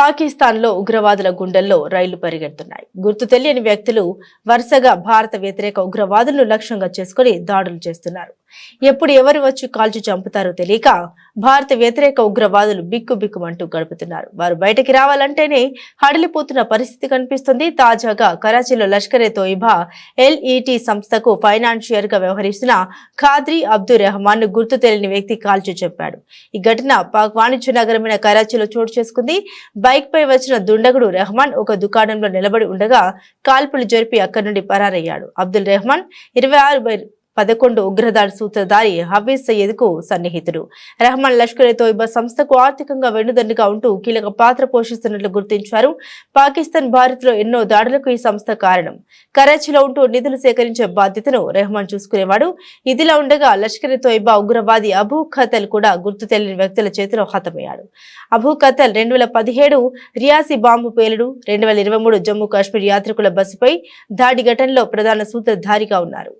పాకిస్తాన్లో ఉగ్రవాదుల గుండెల్లో రైళ్ళు పరిగెడుతున్నాయి. గుర్తు తెలియని వ్యక్తులు వరుసగా భారత వ్యతిరేక ఉగ్రవాదులను లక్ష్యంగా చేసుకుని దాడులు చేస్తున్నారు. ఎప్పుడు ఎవరు వచ్చి కాల్చి చంపుతారో తెలియక భారత వ్యతిరేక ఉగ్రవాదులు బిక్కు బిక్కుమంటూ గడుపుతున్నారు. వారు బయటకి రావాలంటేనే హడలిపోతున్న పరిస్థితి కనిపిస్తుంది. తాజాగా కరాచీలో లష్కరే తోయిబా ఎల్ఈటి సంస్థకు ఫైనాన్షియర్గా వ్యవహరిస్తున్న ఖాద్రీ అబ్దుల్ రెహమాన్ను గుర్తు తెలియని వ్యక్తి కాల్చి చెప్పాడు ఈ ఘటన పాక్ వాణిజ్య నగరమైన కరాచీలో చోటు చేసుకుంది. బైక్ పై వచ్చిన దుండగుడు రెహమాన్ ఒక దుకాణంలో నిలబడి ఉండగా కాల్పులు జరిపి అక్కడి నుండి పరారయ్యాడు. అబ్దుల్ రెహమాన్ ఇరవై ఆరు పదకొండు ఉగ్రదాడి సూత్రధారి హవీజ్ సయ్యద్కు సన్నిహితుడు. రెహమాన్ లష్కరే తోయిబా సంస్థకు ఆర్థికంగా వెన్నుదన్నుగా ఉంటూ కీలక పాత్ర పోషిస్తున్నట్లు గుర్తించారు. పాకిస్తాన్ భారత్లో ఎన్నో దాడులకు ఈ సంస్థ కారణం. కరాచీలో ఉంటూ నిధులు సేకరించే బాధ్యతను రెహమాన్ చూసుకునేవాడు. ఇదిలా ఉండగా లష్కర్ తోయిబా ఉగ్రవాది అబూ ఖతల్ కూడా గుర్తు తెలియని వ్యక్తుల చేతిలో హతమయ్యాడు. అబూ ఖతల్ రెండు వేల పదిహేడు రియాసి బాంబు పేలుడు రెండు వేల ఇరవై మూడు జమ్మూ కాశ్మీర్ యాత్రికుల బస్సుపై దాడి ఘటనలో ప్రధాన సూత్రధారిగా ఉన్నారు.